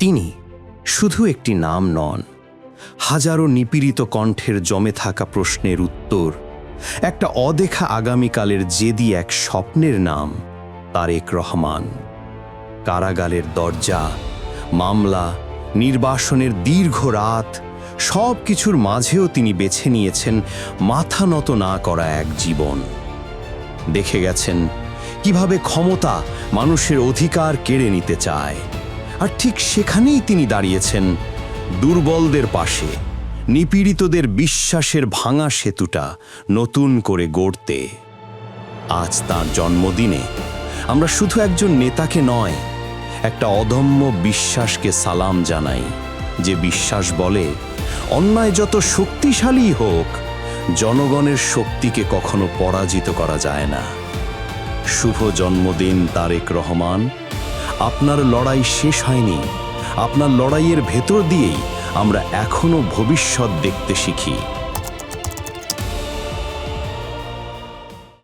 তিনি শুধু একটি নাম নন, হাজারো নিপীড়িত কণ্ঠের জমে থাকা প্রশ্নের উত্তর, একটা অদেখা আগামীকালের জেদি এক স্বপ্নের নাম, তারেক রহমান। কারাগারের দরজা, মামলা, নির্বাসনের দীর্ঘ রাত সব কিছুর মাঝেও তিনি বেছে নিয়েছেন মাথা নত না করা এক জীবন। দেখে গেছেন কীভাবে ক্ষমতা মানুষের অধিকার কেড়ে নিতে চায়। আর ঠিক সেখানেই তিনি দাঁড়িয়েছেন, দুর্বলদের পাশে, নিপীড়িতদের বিশ্বাসের ভাঙা সেতুটা নতুন করে গড়তে। আজ তার জন্মদিনে আমরা শুধু একজন নেতাকে নয়, একটা অদম্য বিশ্বাসকে সালাম জানাই, যে বিশ্বাস বলে, অন্যায় যত শক্তিশালী হোক, জনগণের শক্তিকে কখনো পরাজিত করা যায় না। শুভ জন্মদিন, তারেক রহমান। আপনার লড়াই শেষ হয়নি। আপনার লড়াইয়ের ভেতর দিয়েই আমরা এখনও ভবিষ্যৎ দেখতে শিখি।